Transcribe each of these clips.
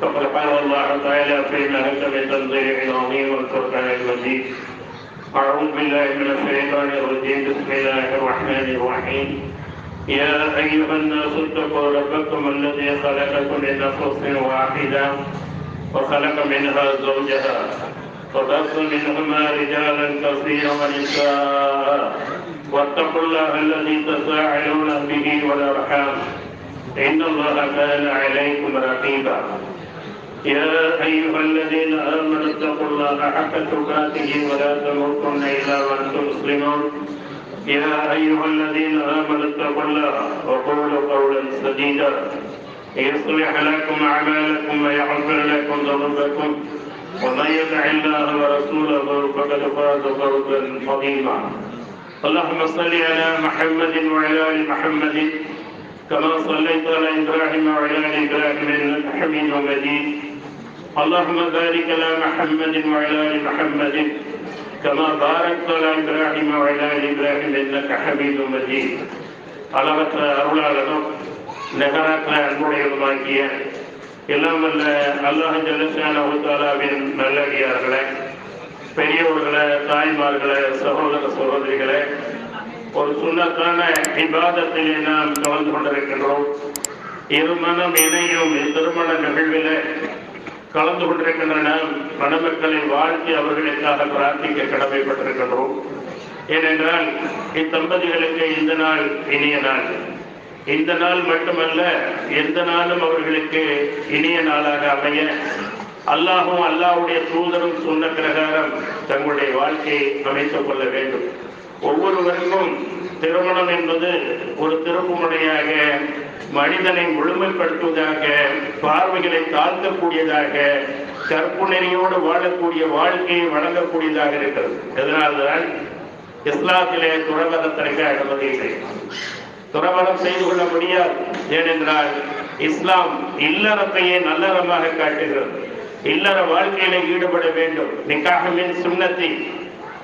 فقد قال الله تعالى في محكم تنزيل العظيم والفرقان المجيد. أعوذ بالله من الشيطان الرجيم. بسم الله الرحمن الرحيم. يا أيها الناس اتقوا ربكم الذي خلقكم من نفس واحدة وخلق منها زوجها وبث منهما رجالا كثيرا ونساء. واتقوا الله الذي تساءلون به والأرحام. إن الله كان عليكم رقيبا. يا أيها الذين آمنوا اتقوا الله حق تقاته ولا تموتن إلا وأنتم مسلمون. يا أيها الذين آمنوا اتقوا الله وقولوا قولا سديدا. يصلح لكم أعمالكم ويغفر لكم ذنوبكم. ومن يطع الله ورسوله فقد فاز فوزا عظيما. اللهم صل على محمد وعلى آل محمد كما صليت على إبراهيم وعلى آل إبراهيم إنك حميد مجيد. اللهم بارك على محمد وعلى ال محمد كما باركت على ابراهيم وعلى ال ابراهيم انك حميد مجيد அளவற்ற அருளாளனும் நகராற்ற அன்புடையதுமாக்கிய எல்லாம் அல்ல அல்லாஹ் ஜல்லசான தாலாவின் நல்லடியார்களே பெரியவர்களே தாய்மார்களே சகோதர சகோதரிகளே ஒரு சுண்ணத்தான விவாதத்திலே நாம் கலந்து கொண்டிருக்கின்றோம் இருமணம் இணையும் திருமண நிகழ்வில் கலந்து கொண்டிருக்கின்ற நாம் வாழ்க்கை அவர்களுக்காக பிரார்த்திக்க கடமைப்பட்டிருக்கின்றோம். ஏனென்றால் இத்தம்பதிகளுக்கு இந்த நாள் இனிய நாள். இந்த நாள் மட்டுமல்ல எந்த நாளும் அவர்களுக்கு இனிய நாளாக அமைய அல்லாஹும் அல்லாஹுடைய தூதரும் சொன்ன பிரகாரம் தங்களுடைய வாழ்க்கையை அமைத்துக் கொள்ள வேண்டும். ஒவ்வொருவருக்கும் திருமணம் என்பது ஒரு திருப்புமுனையாக மனிதனை முழுமைப்படுத்துவதாக பார்வைகளை தாழ்த்தக்கூடியதாக கற்புணரியோடு வாழக்கூடிய வாழ்க்கையை வழங்கக்கூடியதாக இருக்கிறது. இதனால்தான் இஸ்லாத்திலே துறவரத்திற்கு அனுமதி இல்லை. துறவரம் செய்து கொள்ள முடியாது. ஏனென்றால் இஸ்லாம் இல்லறத்தையே நல்லறமாக காட்டுகிறது. இல்லற வாழ்க்கையில ஈடுபட வேண்டும். நிக்காகமின் சுண்ணத்தி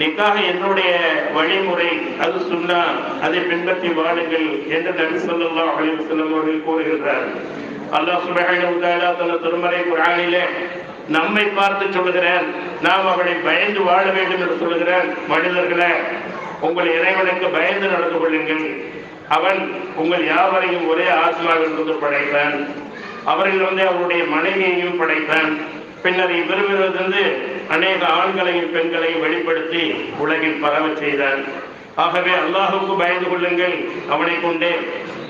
நிக்காக என்னுடைய வழிமுறை அது சுண்ணா அதை பின்பற்றி வாழுங்கள் என்று நபி சொல்லா அலிவசல்லம் அவர்கள் கூறுகின்றார். அல்லாஹ் சுபஹான தன திருமறை குரானிலே நம்மை பார்த்து சொல்லுகிறேன் நாம் அவனை பயந்து வாழ வேண்டும் என்று சொல்லுகிறேன் மனிதர்களே உங்கள் இறைவனுக்கு பயந்து நடந்து கொள்ளுங்கள். அவன் உங்கள் யாவரையும் ஒரே ஆத்மாவிலிருந்து படைத்தான் அவர்கள் வந்து அவருடைய மனைவியையும் படைத்தான் பின்னர் இவ்விருவிலிருந்து அநேக ஆண்களையும் பெண்களையும் வெளிப்படுத்தி உலகில் பரவ செய்தான் ஆகவே அல்லாஹுக்கு பயந்து கொள்ளுங்கள் அவனை கொண்டே.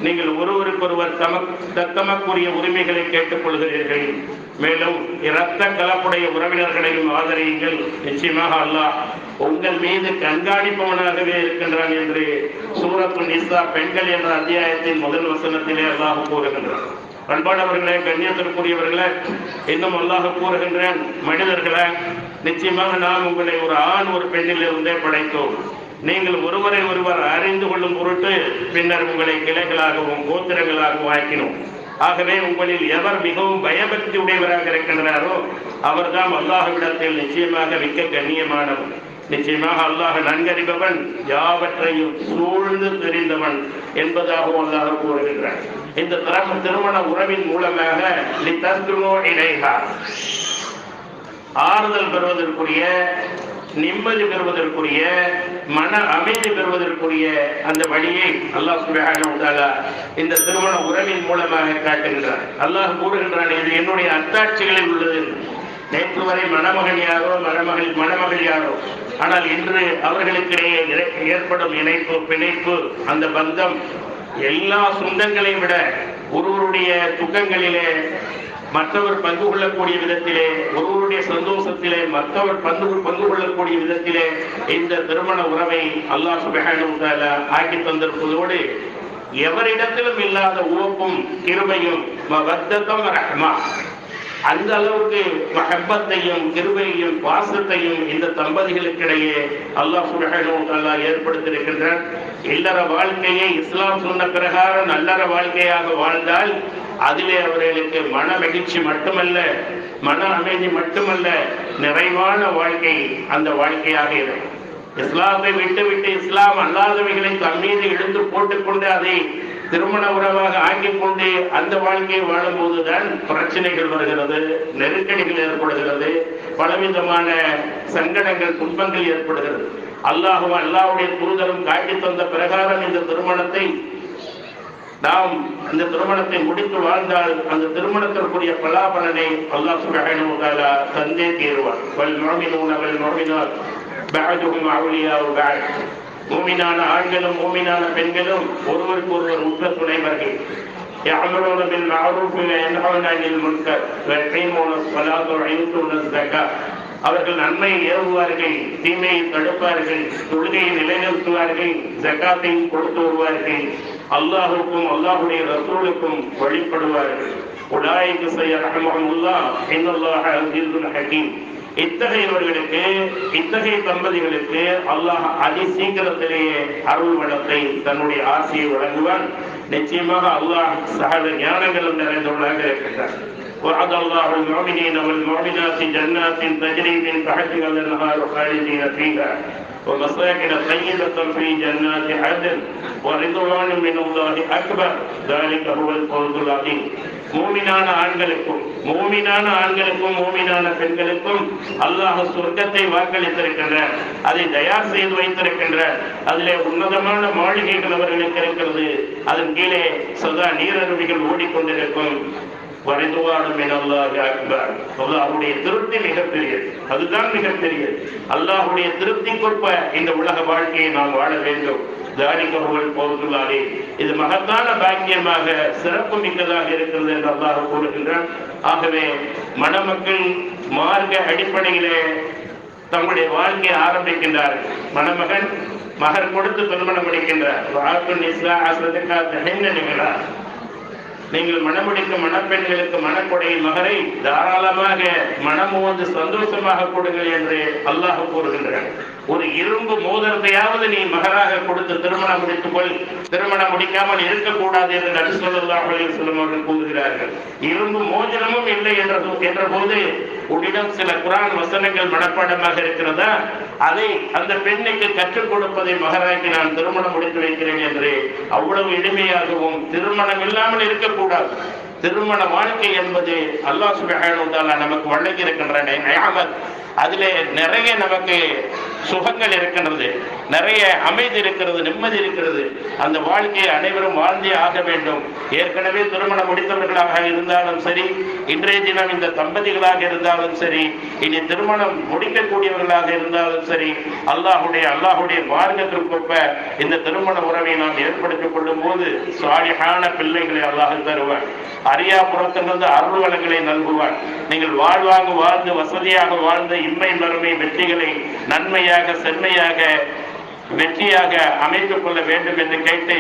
நீங்கள் ஒருவருக்கொருவர் தம தத்தமக்குரிய உரிமைகளை கேட்டுக் கொள்கிறீர்கள். மேலும் இரத்த கலப்புடைய உறவினர்களையும் ஆதரியுங்கள். நிச்சயமாக அல்லாஹ் உங்கள் மீது கண்காணிப்பவனாகவே இருக்கின்றான் என்று சூரத்து நிசா பெண்கள் என்ற அத்தியாயத்தின் முதல் வசனத்திலே அல்லாஹ் கூறுகின்றான். அன்பானவர்களே கண்ணியத்திற்குரியவர்களே இன்னும் அல்லாஹ் கூறுகின்றேன் மனிதர்களே நிச்சயமாக நாம் உங்களை ஒரு ஆண் ஒரு பெண்ணில் இருந்தே படைத்தோம். நீங்கள் ஒருவரை ஒருவர் அறிந்து கொள்ளும் பொருட்டு பின்னர் உங்களை கிளைகளாகவும் கோத்திரங்களாகவும் ஆக்கினோம். ஆகவே உங்களில் எவர் மிகவும் பயபக்தி உடையவராக இருக்கின்றாரோ அவர்தான் அல்லாஹ்விடத்தில் நிச்சயமாக மிக்க கண்ணியமானவர். நிச்சயமாக அல்லாஹ் நன்கறிபவன் யாவற்றையும் சூழ்ந்து தெரிந்தவன் என்பதாகவும் அல்லாஹ் கூறுகின்றார் இந்த திறம திருமண உறவின் மூலமாக இணைகா ஆறுதல் பெறுவதற்குரிய நிம்மதி பெறுவதற்குரிய மன அமைதி பெறுவதற்குரிய அந்த வழியை அல்லாஹ் சுபஹானஹு இந்த திருமண உறவின் மூலமாக காட்டுகின்றார் அல்லாஹ் கூறுகின்றான் இது என்னுடைய அத்தாட்சிகளில் உள்ளது. நேற்று வரை மணமகன் யாரோ மணமகள் மணமகள் யாரோ. ஆனால் இன்று அவர்களுக்கிடையே ஏற்படும் இணைப்பு பிணைப்பு அந்த பந்தம் எல்லா சொந்தங்களையும் விட ஒருவருடைய துக்கங்களிலே மற்றவர் பங்கு கொள்ளக்கூடிய விதத்திலே ஒருவருடைய சந்தோஷத்திலே மற்றவர் பங்கு பங்கு கொள்ளக்கூடிய விதத்திலே இந்த திருமண உறவை அல்லாஹ் சுபஹானஹு ஆக்கி தந்திருப்பதோடு எவரிடத்திலும் இல்லாத உவப்பும் கிருபையும் மவத்தத்தம் ரஹ்மா. அந்த அளவுக்கு மஹப்பத்தையும் கிருபையையும் பாசத்தையும் இந்த தம்பதிகளுக்கிடையே அல்லாஹ் சுபஹானஹு வ ஏற்படுத்தியிருக்கின்றார் இல்லற வாழ்க்கையை இஸ்லாம் சொன்ன பிரகாரம் நல்லற வாழ்க்கையாக வாழ்ந்தால் அதிலே அவர்களுக்கு மன மகிழ்ச்சி மட்டுமல்ல மன அமைதி மட்டுமல்ல நிறைவான வாழ்க்கை அந்த வாழ்க்கையாக இருக்கும். இஸ்லாமை விட்டு விட்டு இஸ்லாம் அல்லாதவைகளை தன் மீது எடுத்து போட்டுக்கொண்டு அதை திருமண உறவாக ஆக்கிக் கொண்டு அந்த வாழ்க்கையை வாழும் போதுதான் பிரச்சனைகள் வருகிறது நெருக்கடிகள் ஏற்படுகிறது பலவிதமான சங்கடங்கள் துன்பங்கள் ஏற்படுகிறது. அல்லாஹும் அல்லாஹ்வுடைய தூதரும் காட்டி தந்த பிரகாரம் இந்த திருமணத்தை நாம் இந்த திருமணத்தை முடித்து வாழ்ந்தால் அந்த திருமணத்திற்குரிய பலாபலனை அல்லாஹ் சுப்ஹானஹு வ தஆலா தந்தே தீருவார் வல் முஃமினூன வல் முஃமினாத் பஅதுஹும் அவுலியாஉ பஅத் மூமினான ஆண்களும் மூமினான பெண்களும் ஒருவருக்கு ஒருவர் உற்ற துணைவர்கள் يعملون بالمعروف وينهون عن المنكر ويقيمون الصلاة ويؤتون الزكاة அவர்கள் நன்மையை ஏவுவார்கள் தீமையை தடுப்பார்கள் தொழுகையை நிலைநிறுத்துவார்கள் ஜக்காத்தையும் கொடுத்து வருவார்கள் அல்லாஹுக்கும் அல்லாஹுடைய ரசூலுக்கும் வழிபடுவார்கள் உலாய்க்கு செய்ய ரஹமஹமுல்லா இன்னல்லாஹ அஸீஸுல் ஹகீம் இத்தகையவர்களுக்கு இத்தகைய தம்பதிகளுக்கு அல்லாஹ் அதி சீக்கிரத்திலேயே அருள் வளத்தை தன்னுடைய ஆசையை வழங்குவான் நிச்சயமாக அல்லாஹ் சகல ஞானங்களும் நிறைந்தவர்களாக இருக்கின்றார் وعد الله المؤمنين والمؤمنات جنات تجري من تحتها الانهار خالدين فيها ومساكن طيبة في جنات عدن ورضوان من الله أكبر ذلك هو الفوز العظيم மூமினான ஆண்களுக்கும் மூமினான ஆண்களுக்கும் மூமினான பெண்களுக்கும் அல்லாஹ் சொர்க்கத்தை வாக்களித்திருக்கின்றார் அதை தயார் செய்து வைத்திருக்கின்றார் அதிலே உன்னதமான மாளிகைகள் அவர்களுக்கு இருக்கிறது அதன் கீழே சதா நீரருவிகள் ஓடிக்கொண்டிருக்கும் வரிதுவானும் அல்லாஹ் அக்பர் அல்லாஹுடைய திருப்தி மிகப்பெரியது அதுதான் மிகப்பெரியது அல்லாஹுடைய திருப்திக்கொற்ப இந்த உலக வாழ்க்கையை நாம் வாழ வேண்டும் தாரிகர்கள் போதுள்ளாரே இது மகத்தான பாக்கியமாக சிறப்பு மிக்கதாக இருக்கிறது என்று அல்லாஹ் கூறுகின்றான். ஆகவே மணமக்கள் மார்க்க அடிப்படையிலே தங்களுடைய வாழ்க்கையை ஆரம்பிக்கின்றார்கள் மணமகன் மகர் கொடுத்து திருமணம் முடிக்கின்றார். நீங்கள் மணமுடிக்கும் மணப்பெண்களுக்கு மணக்கொடையின் மகரை தாராளமாக மனம் வந்து சந்தோஷமாக கொடுங்கள் என்று அல்லாஹ் கூறுகின்றான். ஒரு இரும்பு மோதிரத்தையாவது நீ மகராக கொடுத்து திருமணம் முடித்துக் கொள் திருமணம் முடிக்காமல் இருக்கக்கூடாது என்று நபி ஸல்லல்லாஹு அலைஹி அவர்கள் கூறுகிறார்கள். இரும்பு மோதிரமும் இல்லை என்ற என்ற போது உன்னிடம் சில குரான் வசனங்கள் மனப்பாடமாக இருக்கிறதா? அதை அந்த பெண்ணுக்கு கற்றுக் கொடுப்பதை மகராக்கி நான் திருமணம் முடித்து வைக்கிறேன் என்று அவ்வளவு எளிமையாகவும் திருமணம் இல்லாமல் இருக்கக்கூடாது. திருமண வாழ்க்கை என்பது அல்லாஹ் நமக்கு வழங்கி இருக்கின்ற அதிலே நிறைய நமக்கு சுகங்கள் இருக்கின்றது. நிறைய அமைதி இருக்கிறது நிம்மதி இருக்கிறது. அந்த வாழ்க்கையை அனைவரும் வாழ்ந்தே ஆக வேண்டும். ஏற்கனவே திருமணம் முடித்தவர்களாக இருந்தாலும் சரி இன்றைய தினம் இந்த தம்பதிகளாக இருந்தாலும் சரி இனி திருமணம் முடிக்கக்கூடியவர்களாக இருந்தாலும் சரி அல்லாஹுடைய அல்லாஹுடைய மார்க்கத்திற்கொப்ப இந்த திருமண உறவை நாம் ஏற்படுத்திக் கொள்ளும் போது சாலிஹான பிள்ளைகளை அல்லாஹ் தருவான். அரியாபுரத்திலிருந்து அருள் வளங்களை நல்குவான். நீங்கள் வாழ்வாக வாழ்ந்து வசதியாக வாழ்ந்த இம்மை மறுமை வெற்றிகளை நன்மையாக செம்மையாக வெற்றியாக அமைத்துக் கொள்ள வேண்டும் என்று கேட்டு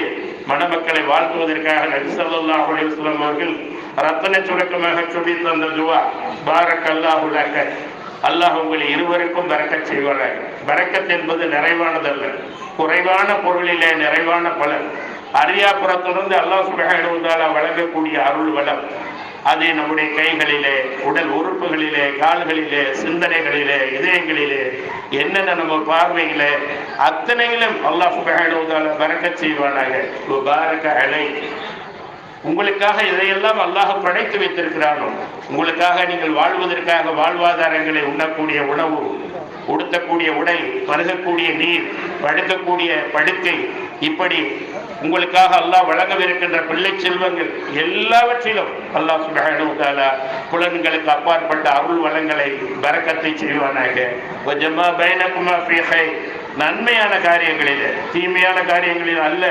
மணமக்களை வாழ்த்துவதற்காக நபி அலிஸ்லாம் அவர்கள் ரத்தன சுருக்கமாக சொல்லி தந்த துவா. பாரக் அல்லாஹுலாக அல்லாஹ் உங்களை இருவருக்கும் பரக்கச் செய்வார்கள் பறக்கத் என்பது நிறைவானதல்ல. குறைவான பொருளிலே நிறைவான பலன். அரியாபுரத்திலிருந்து அல்லாஹ் சுப்ஹானஹு வழங்கக்கூடிய அருள் வளம். அது நம்முடைய கைகளிலே உடல் உறுப்புகளிலே கால்களிலே சிந்தனைகளிலே இதயங்களிலே என்னென்ன நம்ம பார்வையிலே அத்தனையிலும் அல்லாஹ் சுப்ஹானஹு வ செய்வானாக. முபாரக அலை. உங்களுக்காக இதையெல்லாம் அல்லாஹ் படைத்து வைத்திருக்கிறானோ? உங்களுக்காக நீங்கள் வாழ்வதற்காக வாழ்வாதாரங்களை உண்ணக்கூடிய உணவு உடுத்தக்கூடிய உடை பருகக்கூடிய நீர் படுக்கக்கூடிய படுக்கை இப்படி உங்களுக்காக அல்லாஹ் வழங்கவிருக்கின்ற பிள்ளை செல்வங்கள் எல்லாவற்றிலும் அல்லாஹ் சுப்ஹானஹு வ தஆலா புலன்களுக்கு அப்பாற்பட்ட அருள் வளங்களை பரக்கத்தை செய்வானாக வஜமா பைனகுமா ஃபீ கைர் நன்மையான காரியங்களிலே தீமையான காரியங்களில் அல்ல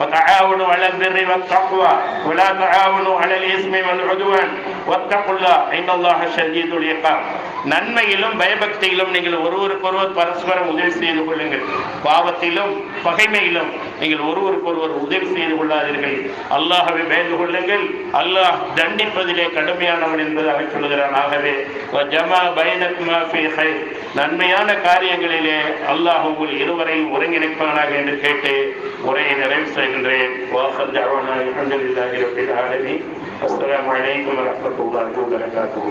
وتعاونوا على البر والتقوى ولا تعاونوا على الاثم والعدوان واتقوا الله ان الله شديد العقاب நன்மையிலும் பயபக்தியிலும் நீங்கள் ஒருவருக்கொருவர் பரஸ்பரம் உதவி செய்து கொள்ளுங்கள். பாவத்திலும் பகைமையிலும் நீங்கள் ஒருவருக்கொருவர் உதவி செய்து கொள்ளாதீர்கள். அல்லாஹவை பயந்து கொள்ளுங்கள். அல்லாஹ் தண்டிப்பதிலே கடுமையானவன் என்பதாக சொல்கிறான் ஆகவே ஜமா பைனக்குமா நன்மையான காரியங்களிலே அல்லாஹ் உங்கள் இருவரையும் ஒருங்கிணைப்பானாக என்று கேட்டு உரையை நிறைவு செய்கின்றேன். வாசல் ஜாவானா அல்ஹம்துலில்லாஹி ரப்பில் ஆலமீன். அஸ்ஸலாமு அலைக்கும் வரஹ்மத்துல்லாஹி வபரகாத்துஹு.